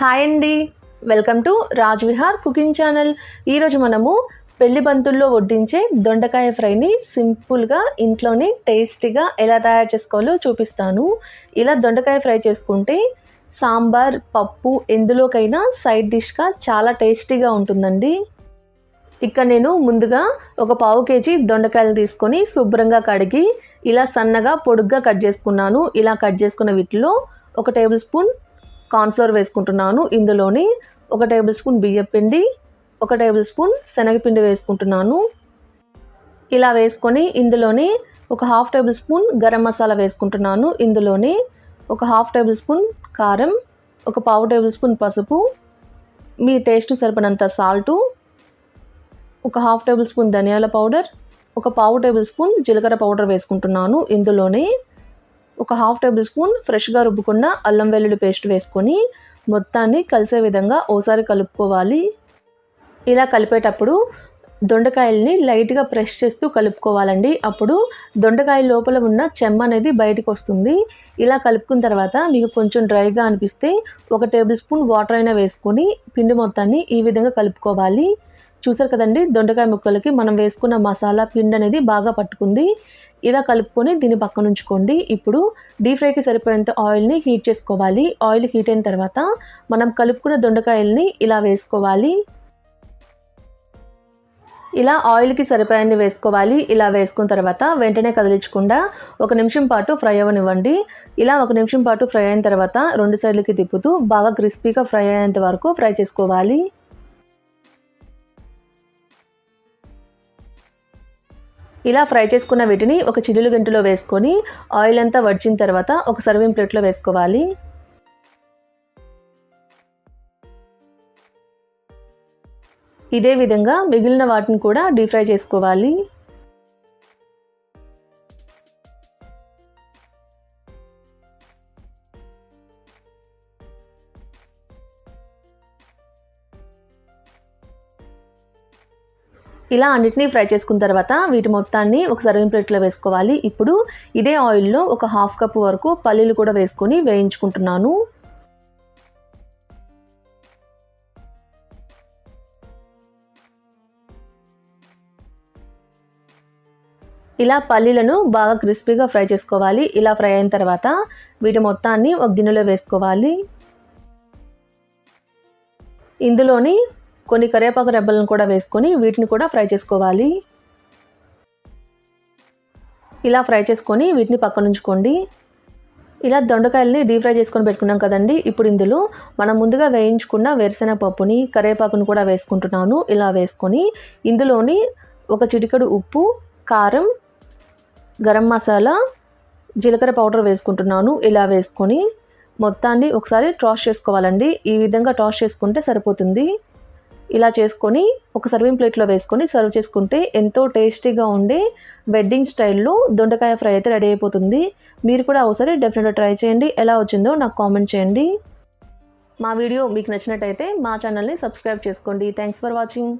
Hi అండి. Welcome to Raj Vihar cooking channel. ఈరోజు మనము పెళ్ళి బంతుల్లో వడ్డించే దొండకాయ ఫ్రైని సింపుల్గా ఇంట్లోనే టేస్టీగా ఎలా తయారు చేసుకోవాలో చూపిస్తాను. ఇలా దొండకాయ ఫ్రై చేసుకుంటే సాంబార్ పప్పు ఎందులోకైనా సైడ్ డిష్గా చాలా టేస్టీగా ఉంటుందండి. ఇక్కడ నేను ముందుగా ఒక పావు కేజీ దొండకాయలు తీసుకొని శుభ్రంగా కడిగి ఇలా సన్నగా పొడుగ్గా కట్ చేసుకున్నాను. ఇలా కట్ చేసుకున్న వీటిలో ఒక టేబుల్ స్పూన్ కార్న్ఫ్లోర్ వేసుకుంటున్నాను. ఇందులోని ఒక టేబుల్ స్పూన్ బియ్యం పిండి ఒక టేబుల్ స్పూన్ శనగపిండి వేసుకుంటున్నాను. ఇలా వేసుకొని ఇందులోని ఒక half tablespoon garam masala వేసుకుంటున్నాను. ఇందులోని ఒక హాఫ్ టేబుల్ స్పూన్ కారం ఒక పావు టేబుల్ స్పూన్ పసుపు మీ టేస్ట్ సరిపడినంత సాల్టు ఒక హాఫ్ టేబుల్ స్పూన్ ధనియాల పౌడర్ ఒక పావు టేబుల్ స్పూన్ జీలకర్ర పౌడర్ వేసుకుంటున్నాను. ఇందులోనే ఒక హాఫ్ టేబుల్ స్పూన్ ఫ్రెష్గా రుబ్బుకున్న అల్లం వెల్లుల్లి పేస్ట్ వేసుకొని మొత్తాన్ని కలిసే విధంగా ఓసారి కలుపుకోవాలి. ఇలా కలిపేటప్పుడు దొండకాయల్ని లైట్గా ప్రెస్ చేస్తూ కలుపుకోవాలండి. అప్పుడు దొండకాయ లోపల ఉన్న చెమ్మ అనేది బయటకు వస్తుంది. ఇలా కలుపుకున్న తర్వాత మీకు కొంచెం డ్రైగా అనిపిస్తే ఒక టేబుల్ స్పూన్ వాటర్ అయినా వేసుకొని పిండి మొత్తాన్ని ఈ విధంగా కలుపుకోవాలి. చూసారు కదండి? దొండకాయ ముక్కలకి మనం వేసుకున్న మసాలా పిండి అనేది బాగా పట్టుకుంది. ఇలా కలుపుకొని దీన్ని పక్కన ఉంచుకోండి. ఇప్పుడు డీప్ ఫ్రైకి సరిపోయేంత ఆయిల్ని హీట్ చేసుకోవాలి. ఆయిల్ హీట్ అయిన తర్వాత మనం కలుపుకున్న దొండకాయల్ని ఇలా వేసుకోవాలి. ఇలా ఆయిల్కి సరిపోయాన్ని వేసుకోవాలి. ఇలా వేసుకున్న తర్వాత వెంటనే కదిలించకుండా ఒక నిమిషం పాటు ఫ్రై అవ్వనివ్వండి ఇలా ఒక నిమిషం పాటు ఫ్రై అయిన తర్వాత రెండు సైడ్లకి తిప్పుతూ బాగా క్రిస్పీగా ఫ్రై అయ్యేంత వరకు ఫ్రై చేసుకోవాలి. ఇలా ఫ్రై చేసుకున్న వీటిని ఒక చిల్లులు గంటలో వేసుకొని ఆయిల్ అంతా వడిచిన తర్వాత ఒక సర్వింగ్ ప్లేట్లో వేసుకోవాలి. ఇదే విధంగా మిగిలిన వాటిని కూడా డీప్ ఫ్రై చేసుకోవాలి. ఇలా అన్నిటినీ ఫ్రై చేసుకున్న తర్వాత వీటి మొత్తాన్ని ఒక సర్వింగ్ ప్లేట్లో వేసుకోవాలి. ఇప్పుడు ఇదే ఆయిల్లో ఒక హాఫ్ కప్ వరకు పల్లీలు కూడా వేసుకొని వేయించుకుంటున్నాను. ఇలా పల్లీలను బాగా క్రిస్పీగా ఫ్రై చేసుకోవాలి. ఇలా ఫ్రై అయిన తర్వాత వీటి మొత్తాన్ని ఒక గిన్నెలో వేసుకోవాలి. ఇందులోని కొన్ని కరివేపాకు రెబ్బలను కూడా వేసుకొని వీటిని కూడా ఫ్రై చేసుకోవాలి. ఇలా ఫ్రై చేసుకొని వీటిని పక్కన ఉంచుకోండి. ఇలా దొండకాయల్ని డీప్ ఫ్రై చేసుకొని పెట్టుకున్నాం కదండి. ఇప్పుడు ఇందులో మనం ముందుగా వేయించుకున్న వేరుశెనగ పప్పుని కరివేపాకును కూడా వేసుకుంటున్నాను. ఇలా వేసుకొని ఇందులోని ఒక చిటికడు ఉప్పు కారం గరం మసాలా జీలకర్ర పౌడర్ వేసుకుంటున్నాను. ఇలా వేసుకొని మొత్తాన్ని ఒకసారి టాస్ చేసుకోవాలండి. ఈ విధంగా టాస్ చేసుకుంటే సరిపోతుంది. ఇలా చేసుకొని ఒక సర్వింగ్ ప్లేట్లో వేసుకొని సర్వ్ చేసుకుంటే ఎంతో టేస్టీగా ఉండే వెడ్డింగ్ స్టైల్లో దొండకాయ ఫ్రై అయితే రెడీ అయిపోతుంది. మీరు కూడా ఒకసారి డెఫినెట్గా ట్రై చేయండి. ఎలా వచ్చిందో నాకు కామెంట్ చేయండి. మా వీడియో మీకు నచ్చినట్టయితే మా ఛానల్ని సబ్స్క్రైబ్ చేసుకోండి. Thanks for watching